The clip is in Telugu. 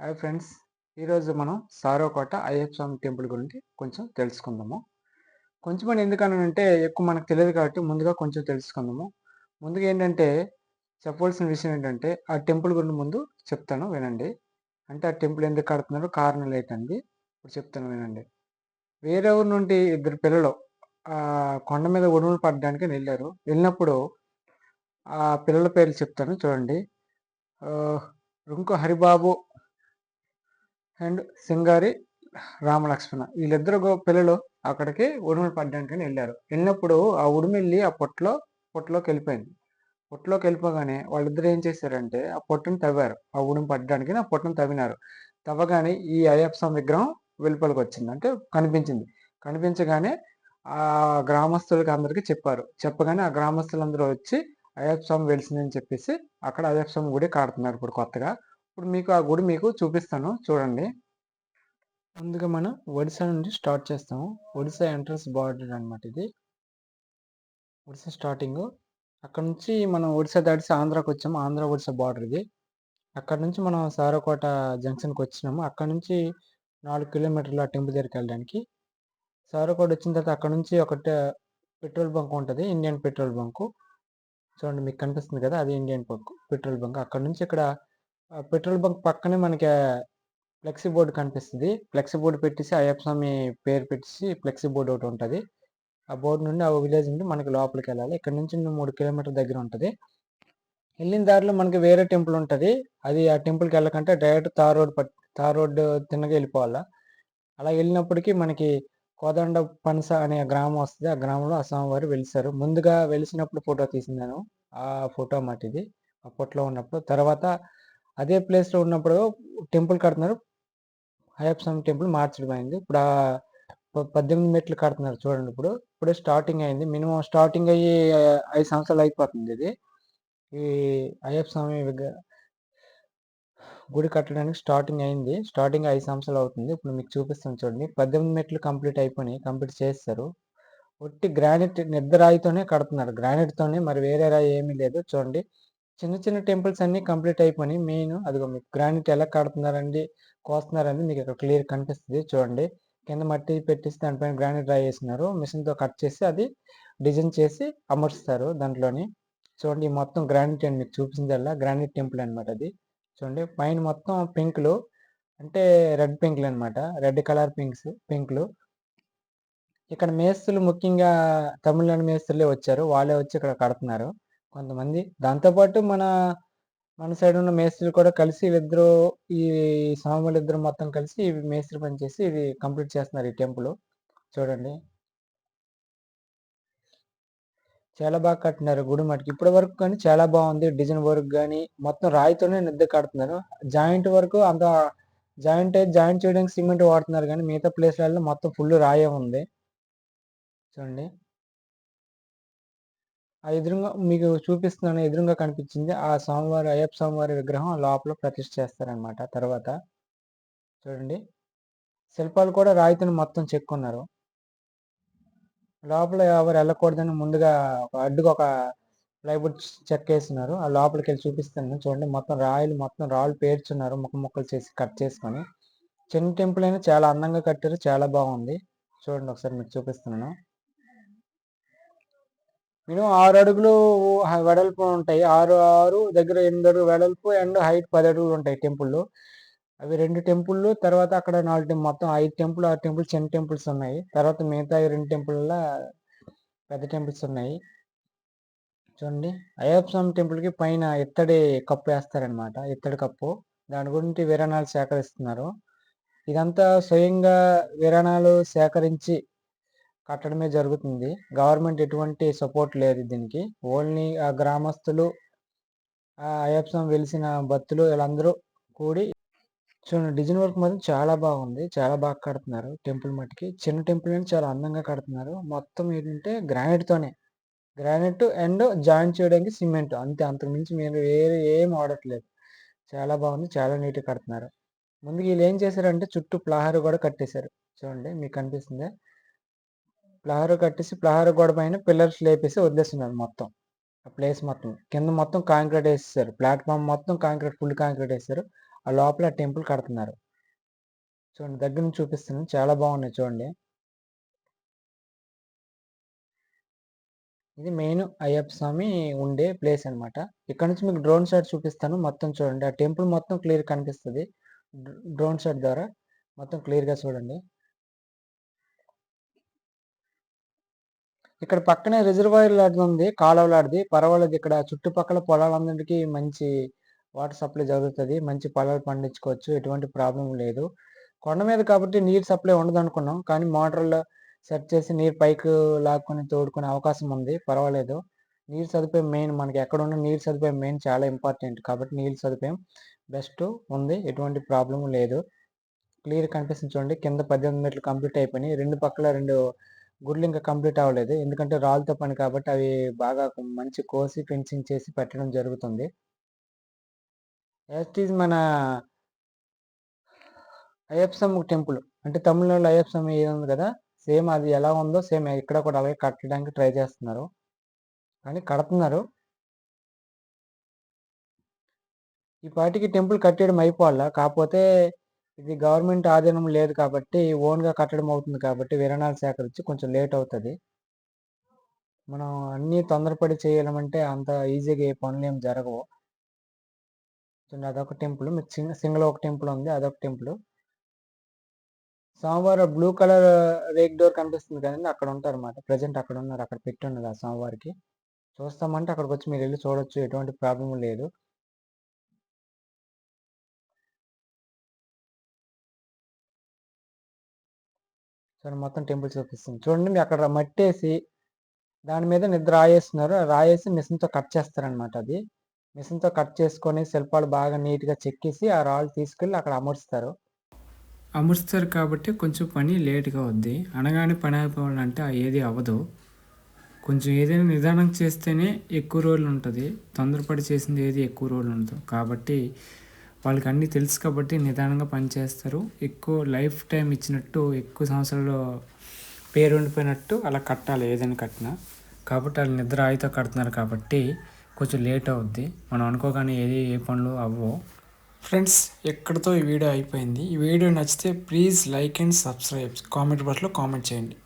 హాయ్ ఫ్రెండ్స్ ఈరోజు మనం సారోకోట అయ్యప్ప స్వామి టెంపుల్ గురించి కొంచెం తెలుసుకుందాము. కొంచెం అని ఎందుకనంటే ఎక్కువ మనకు తెలియదు కాబట్టి ముందుగా కొంచెం తెలుసుకుందాము. ముందుగా ఏంటంటే చెప్పవలసిన విషయం ఏంటంటే ఆ టెంపుల్ గురించి ముందు చెప్తాను వినండి. అంటే ఆ టెంపుల్ ఎందుకు కడుతున్నారో కారణాలు ఏంటండి? ఇప్పుడు చెప్తాను వినండి. వేరే ఊరు నుండి ఇద్దరు పిల్లలు ఆ కొండ మీద ఉడుములు పడడానికి వెళ్ళారు. వెళ్ళినప్పుడు ఆ పిల్లల పేర్లు చెప్తాను చూడండి. రుంకు హరిబాబు అండ్ సింగారి రామలక్ష్మణ. వీళ్ళిద్దరు పిల్లలు అక్కడికి ఉడుములు పడ్డానికి వెళ్ళారు. వెళ్ళినప్పుడు ఆ ఉడుమెళ్ళి ఆ పొట్టలో పొట్టలోకి వెళ్ళిపోయింది. పొట్టలోకి వెళ్ళిపోగానే వాళ్ళిద్దరు ఏం చేశారంటే ఆ పొట్టును తవ్వారు. ఆ ఉడుము పడ్డానికి ఆ పొట్టును తవ్వినారు. తవ్వగానే ఈ అయ్యప్ప స్వామి విగ్రహం వెలుపలికి వచ్చింది. అంటే కనిపించింది. కనిపించగానే ఆ గ్రామస్తులకి అందరికీ చెప్పారు. చెప్పగానే ఆ గ్రామస్తులందరూ వచ్చి అయ్యప్ప స్వామి వెలిసిందని చెప్పేసి అక్కడ అయ్యప్ప స్వామి గుడి కాడుతున్నారు ఇప్పుడు కొత్తగా. ఇప్పుడు మీకు ఆ గుడి మీకు చూపిస్తాను. చూడండి. ముందుగా మనం ఒడిశా నుండి స్టార్ట్ చేస్తాము. ఒడిశా ఎంట్రన్స్ బార్డర్ అనమాట ఇది. ఒడిశా స్టార్టింగ్. అక్కడ నుంచి మనం ఒడిశా దాటిసి ఆంధ్రాకి వచ్చాము. ఆంధ్ర ఒడిశా బార్డర్ ఇది. అక్కడ నుంచి మనం సారకోట జంక్షన్కి వచ్చినాము. అక్కడ నుంచి నాలుగు కిలోమీటర్ల టెంపుల్ దగ్గరికి వెళ్ళడానికి. సారకోట వచ్చిన తర్వాత అక్కడ నుంచి ఒకటి పెట్రోల్ బంక్ ఉంటుంది. Indian petrol bunk. చూడండి మీకు కనిపిస్తుంది కదా. అది ఇండియన్ బంక్ పెట్రోల్ బంక్. అక్కడ నుంచి ఇక్కడ పెట్రోల్ బంక్ పక్కనే మనకి ఫ్లెక్సీ బోర్డు కనిపిస్తుంది. ఫ్లెక్సీ బోర్డు పెట్టేసి అయ్యప్ప స్వామి పేరు పెట్టేసి ఫ్లెక్సీ బోర్డు ఒకటి ఉంటుంది. ఆ బోర్డు నుండి ఆ విలేజ్ నుండి మనకి లోపలికి వెళ్ళాలి. ఇక్కడ నుంచి మూడు కిలోమీటర్ దగ్గర ఉంటుంది. వెళ్ళిన దారిలో మనకి వేరే టెంపుల్ ఉంటుంది. అది ఆ టెంపుల్కి వెళ్ళకంటే డైరెక్ట్ తార్ రోడ్ పట్ తార్ రోడ్ తిన్నగా వెళ్ళిపోవాలా. అలా వెళ్ళినప్పటికీ మనకి కోదండ పనస అనే గ్రామం వస్తుంది. ఆ గ్రామంలో ఆ స్వామివారు వెలిసారు. ముందుగా వెలిసినప్పుడు ఫోటో తీసిందాను ఆ ఫోటో మాట ఇది పొట్లో ఉన్నప్పుడు తర్వాత అదే ప్లేస్లో ఉన్నప్పుడు టెంపుల్ కడుతున్నారు. అయ్యప్ప స్వామి టెంపుల్ మార్చడం అయింది. ఇప్పుడు పద్దెనిమిది మెట్లు కడుతున్నారు చూడండి ఇప్పుడు. ఇప్పుడే స్టార్టింగ్ అయింది. మినిమం స్టార్టింగ్ అయ్యి ఐదు సంవత్సరాలు అయిపోతుంది ఇది. ఈ అయ్యప్ప స్వామి గుడి కట్టడానికి స్టార్టింగ్ అయింది. స్టార్టింగ్ ఐదు సంవత్సరాలు అవుతుంది. ఇప్పుడు మీకు చూపిస్తాను చూడండి. పద్దెనిమిది మెట్లు కంప్లీట్ అయిపోయినాయి. కంప్లీట్ చేస్తారు. ఒట్టి గ్రానైట్ నిద్ర రాయితోనే కడుతున్నారు. గ్రానైట్తోనే మరి వేరే రాయి ఏమీ లేదు. చూడండి. చిన్న చిన్న టెంపుల్స్ అన్నీ కంప్లీట్ అయిపోయి మెయిన్ అదిగో మీకు గ్రానైట్ ఎలా కడుతున్నారండి కోస్తున్నారండి మీకు ఇక్కడ క్లియర్ కనిపిస్తుంది. చూడండి. కింద మట్టి పెట్టేసి దానిపైన గ్రానైట్ డ్రై చేసినారు మిషన్తో కట్ చేసి అది డిజైన్ చేసి అమర్చుతారు దాంట్లోని. చూడండి మొత్తం గ్రానైట్ అండి మీకు చూపించిందల్లా గ్రానైట్ టెంపుల్ అనమాట అది. చూడండి పైన మొత్తం పింక్లు అంటే రెడ్ పింక్లు అనమాట రెడ్ కలర్ పింక్స్ పింక్లు. ఇక్కడ మేస్తులు ముఖ్యంగా తమిళనాడు మేస్తులే వచ్చారు. వాళ్ళే వచ్చి ఇక్కడ కడుతున్నారు. కొంతమంది. దాంతోపాటు మన మన సైడ్ ఉన్న మేస్త్రి కూడా కలిసి వీళ్ళిద్దరూ ఈ స్వాములు ఇద్దరు మొత్తం కలిసి మేస్త్రి పని చేసి ఇది కంప్లీట్ చేస్తున్నారు ఈ టెంపుల్. చూడండి. చాలా బాగా కట్టినారు గుడి మటుకు. ఇప్పటి వరకు కానీ చాలా బాగుంది. డిజైన్ వర్క్ కానీ మొత్తం రాయితోనే నిద్ర కడుతున్నారు. జాయింట్ వరకు అంత జాయింట్ అయితే జాయింట్ చేయడానికి సిమెంట్ వాడుతున్నారు కానీ మిగతా ప్లేస్లలో మొత్తం ఫుల్ రాయే ఉంది. చూడండి. ఆ ఎదురుగా మీకు చూపిస్తున్నాను ఎదురుగా కనిపించింది. ఆ స్వామివారి అయ్యప్ప స్వామివారి విగ్రహం లోపల ప్రతిష్ఠ చేస్తారనమాట తర్వాత చూడండి. శిల్పాలు కూడా రాయితీని మొత్తం చెక్కున్నారు. లోపల ఎవరు వెళ్ళకూడదని ముందుగా ఒక అడ్డుగా ఒక ప్లైవుడ్ చెక్కేస్తున్నారు ఆ లోపలికి వెళ్ళి చూపిస్తాను. చూడండి మొత్తం రాయలు మొత్తం రాళ్ళు పేర్చున్నారు. ముక్క ముక్కలు చేసి కట్ చేసుకొని. చిన్న టెంపుల్ అయినా చాలా అందంగా కట్టారు. చాలా బాగుంది. చూడండి ఒకసారి మీకు చూపిస్తున్నాను. మినిమం ఆరు అడుగులు వెడల్పు ఉంటాయి. ఆరు ఆరు దగ్గర ఎనిమిది అడుగు వెడల్పు అండ్ హైట్ పది అడుగులు ఉంటాయి టెంపుల్లో. అవి రెండు టెంపుల్ తర్వాత అక్కడ నాలుగు మొత్తం ఐదు టెంపుల్ ఆరు టెంపుల్ చిన్న టెంపుల్స్ ఉన్నాయి. తర్వాత మిగతా రెండు టెంపుల్లో పెద్ద టెంపుల్స్ ఉన్నాయి. చూడండి. అయ్యప్ప స్వామి టెంపుల్కి పైన ఇత్తడి కప్పు వేస్తారనమాట ఇత్తడి కప్పు. దాని గురించి విరాణాలు సేకరిస్తున్నారు. ఇదంతా స్వయంగా విరాణాలు సేకరించి కట్టడమే జరుగుతుంది. గవర్నమెంట్ ఎటువంటి సపోర్ట్ లేదు దీనికి. ఓన్లీ ఆ గ్రామస్తులు అయప్సం వెలిసిన భక్తులు వీళ్ళందరూ కూడి చూడండి డిజైన్ వర్క్ మాత్రం చాలా బాగుంది. చాలా బాగా కడుతున్నారు టెంపుల్ మట్టికి. చిన్న టెంపుల్ అని చాలా అందంగా కడుతున్నారు. మొత్తం ఏంటంటే గ్రానైట్తోనే గ్రానైట్ అండ్ జాయిన్ చేయడానికి సిమెంట్. అంతే అంతకుమించి మీరు వేరే ఏం వాడట్లేదు. చాలా బాగుంది. చాలా నీట్గా కడుతున్నారు. ముందు వీళ్ళు ఏం చేశారంటే చుట్టూ ప్లాహారు కూడా కట్టేశారు. చూడండి మీకు కనిపిస్తుంది? ప్లహర్ కట్టేసి ప్లహర్ గోడ పైన పిల్లర్స్ లేపేసి వదిలేస్తున్నారు మొత్తం. ఆ ప్లేస్ మొత్తం. కింద మొత్తం కాంక్రీట్ వేసేసారు. ప్లాట్ఫామ్ మొత్తం కాంక్రీట్ ఫుల్ కాంక్రీట్ వేసారు. ఆ లోపల టెంపుల్ కడుతున్నారు. చూడండి దగ్గర నుంచి చూపిస్తున్నాను. చాలా బాగున్నాయి చూడండి. ఇది మెయిన్ అయ్యప్ప స్వామి ఉండే ప్లేస్ అనమాట ఇక్కడ నుంచి మీకు డ్రోన్ షాట్ చూపిస్తాను. మొత్తం చూడండి. ఆ టెంపుల్ మొత్తం క్లియర్ కనిపిస్తుంది. డ్రోన్ షాట్ ద్వారా మొత్తం క్లియర్గా చూడండి. ఇక్కడ పక్కనే రిజర్వాయర్ లాంటిది ఉంది కాలువ లాంటిది పర్వాలేదు ఇక్కడ చుట్టుపక్కల పొలాలందరికీ మంచి వాటర్ సప్లై జరుగుతుంది. మంచి పొలాలు పండించుకోవచ్చు. ఎటువంటి ప్రాబ్లం లేదు. కొండ మీద కాబట్టి నీరు సప్లై ఉండదు అనుకున్నాం. కానీ మోటార్లో సెట్ చేసి నీరు పైకి లాక్కొని తోడుకునే అవకాశం ఉంది. పర్వాలేదు. నీరు సదుపాయం మెయిన్ మనకి ఎక్కడ ఉన్న నీరు సదుపాయం మెయిన్ చాలా ఇంపార్టెంట్ కాబట్టి నీరు సదుపాయం బెస్ట్ ఉంది. ఎటువంటి ప్రాబ్లం లేదు. క్లియర్ కనిపిస్తుంది చూడండి. కింద పద్దెనిమిది మీటర్లు కంప్లీట్ అయిపోయినాయి. రెండు పక్కల రెండు గుడ్లు ఇంకా కంప్లీట్ అవ్వలేదు. ఎందుకంటే రాళ్ళతో పని కాబట్టి అవి బాగా మంచి కోసి ఫెన్సింగ్ చేసి పెట్టడం జరుగుతుంది. యాజ్ ఈజ్ మన అయ్యప్ప టెంపుల్. అంటే తమిళనాడులో అయ్యప్ప స్వామి ఉంది కదా? సేమ్ అది ఎలా ఉందో సేమ్ ఇక్కడ కూడా అలాగే కట్టడానికి ట్రై చేస్తున్నారు. కానీ కడుతున్నారు. ఈ పాటికి టెంపుల్ కట్టడం అయిపోవాలా? కాకపోతే ఇది గవర్నమెంట్ ఆధీనం లేదు కాబట్టి ఓన్గా కట్టడం అవుతుంది కాబట్టి విరాణాలు సేకరించి కొంచెం లేట్ అవుతుంది. మనం అన్నీ తొందరపడి చేయాలంటే అంత ఈజీగా ఏ పనులు ఏం జరగవు. అదొక టెంపుల్. మీకు సింగిల్ ఒక టెంపుల్ ఉంది అదొక టెంపుల్. సోమవారం బ్లూ కలర్ రేక్ డోర్ కనిపిస్తుంది కదండి అక్కడ ఉంటారు అన్నమాట ప్రజెంట్ అక్కడ ఉన్నారు అక్కడ పెట్టి ఉన్నది ఆ సోమవారికి. చూస్తామంటే అక్కడికి వచ్చి మీరు వెళ్ళి చూడొచ్చు ఎటువంటి ప్రాబ్లం లేదు. చూడండి మొత్తం టెంపుల్ చూపిస్తుంది. చూడండి మీరు అక్కడ మట్టేసి దాని మీద నిద్ర రాయేస్తున్నారు రాయేసి మిషన్తో కట్ చేస్తారనమాట అది. మిషన్తో కట్ చేసుకొని శిల్పాలు బాగా నీట్గా చెక్కేసి ఆ రాళ్ళు తీసుకెళ్ళి అక్కడ అమర్చుతారు అమర్చుతారు కాబట్టి కొంచెం పని లేట్గా వద్ది అనగానే పని అయిపోవాలంటే ఏది అవ్వదు. కొంచెం ఏదైనా నిదానం చేస్తేనే ఎక్కువ రోజులు ఉంటుంది. తొందరపడి చేసింది ఏది ఎక్కువ రోజులు ఉండదు. కాబట్టి వాళ్ళకి అన్నీ తెలుసు కాబట్టి నిదానంగా పనిచేస్తారు. ఎక్కువ లైఫ్ టైం ఇచ్చినట్టు ఎక్కువ సంవత్సరాలు పేరు ఉండిపోయినట్టు అలా కట్టాలి ఏదైనా కట్టినా. కాబట్టి వాళ్ళు నిద్ర ఆయితో కడుతున్నారు కాబట్టి కొంచెం లేట్ అవుద్ది. మనం అనుకోగానే ఏది ఏ పనులు అవ్వవు. ఫ్రెండ్స్ ఎక్కడితో ఈ వీడియో అయిపోయింది? ఈ వీడియో నచ్చితే please like and subscribe. Comment బాక్స్లో కామెంట్ చేయండి.